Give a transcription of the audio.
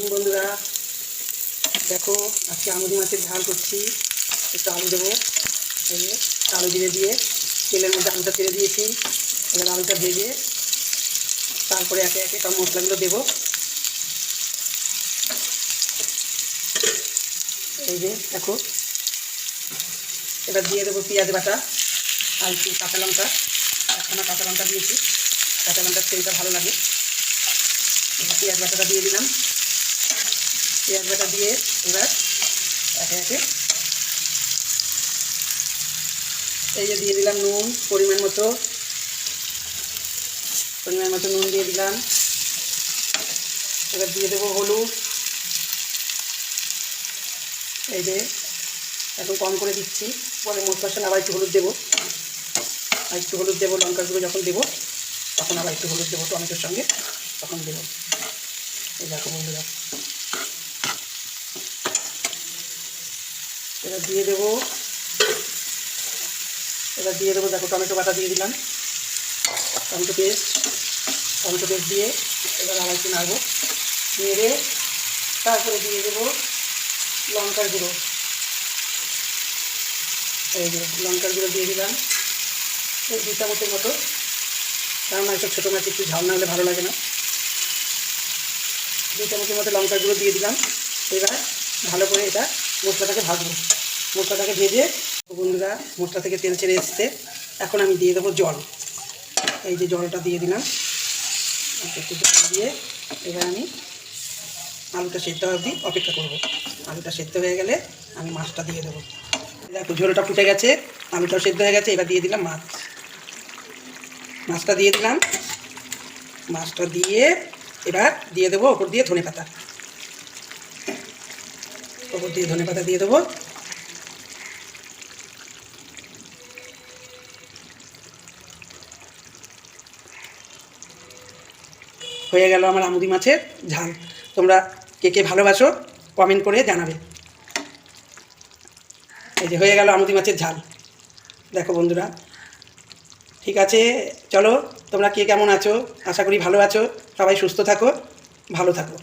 বন্ধুরা, দেখো, আজকে আমুদি মাছের ঝাল করছি। একটু আলু দেবো। আলু জিরে দিয়ে তেলের মধ্যে আলুটা ছেড়ে দিয়েছি। এবার আলুটা ভেজে তারপরে একে একে সব মশলাগুলো দেবো। এই যে, দেখো, এবার দিয়ে দেবো পেঁয়াজ বাটা আর একটু কাঁচা লঙ্কা। একখানা কাঁচা লঙ্কা দিয়েছি। কাঁচা লঙ্কার তেলটা ভালো লাগে। পেঁয়াজ বাটাটা দিয়ে দিলাম। পেঁয়াজ বাটা দিয়ে এবার একে একে এই যে দিয়ে দিলাম নুন, পরিমাণ মতো পরিমাণ মতো নুন দিয়ে দিলাম। এবার দিয়ে দেবো হলুদ। এই যে এখন কম করে দিচ্ছি, পরে মশলার সঙ্গে আবার একটু হলুদ দেবো। আর একটু হলুদ দেবো লঙ্কা গুঁড়ো যখন দেবো, তখন আবার একটু হলুদ দেবো, টমেটোর সঙ্গে, তখন দেবো। এই দেখো বন্ধুরা। দিয়ে দেবো। এবার দিয়ে দেবো, দেখো টমেটো বাটা দিয়ে দিলাম। টমেটো পেস্ট টমেটো পেস্ট দিয়ে এবার আবার একটু নাড়বো। নেড়ে তারপরে দিয়ে দেবো লঙ্কার গুঁড়ো। এই যে লঙ্কার গুঁড়ো দিয়ে দিলাম। এই দু চামচের মতো। কারণ এইসব ছোটো মাছ একটু ঝাল না হলে ভালো লাগে না। দু চামচের মতো লঙ্কার গুঁড়ো দিয়ে দিলাম। এবার ভালো করে এটা মশলাটাকে ভাজবো। মশলাটাকে ভেজে বন্ধুরা মশলা থেকে তেল ছেড়ে এসছে। এখন আমি দিয়ে দেবো জল। এই যে জলটা দিয়ে দিলাম। একটু জল দিয়ে এবার আমি আলুটা সেদ্ধ অবধি অপেক্ষা করব। আলুটা সেদ্ধ হয়ে গেলে আমি মাছটা দিয়ে দেবো। দেখো, ঝোলটা ফুটে গেছে, আলুটাও সেদ্ধ হয়ে গেছে, এবার দিয়ে দিলাম মাছ। মাছটা দিয়ে দিলাম। মাছটা দিয়ে এবার দিয়ে দেবো ওপর দিয়ে ধনে পাতা ওপর দিয়ে ধনে পাতা দিয়ে দেবো। হয়ে গেল আমার আমুদি মাছের ঝাল। তোমরা কে কে ভালোবাসো কমেন্ট করে জানাবে। এই যে হয়ে গেল আমুদি মাছের ঝাল। দেখো বন্ধুরা, ঠিক আছে? চলো, তোমরা কে কেমন আছো? আশা করি ভালো আছো। সবাই সুস্থ থাকো, ভালো থাকো।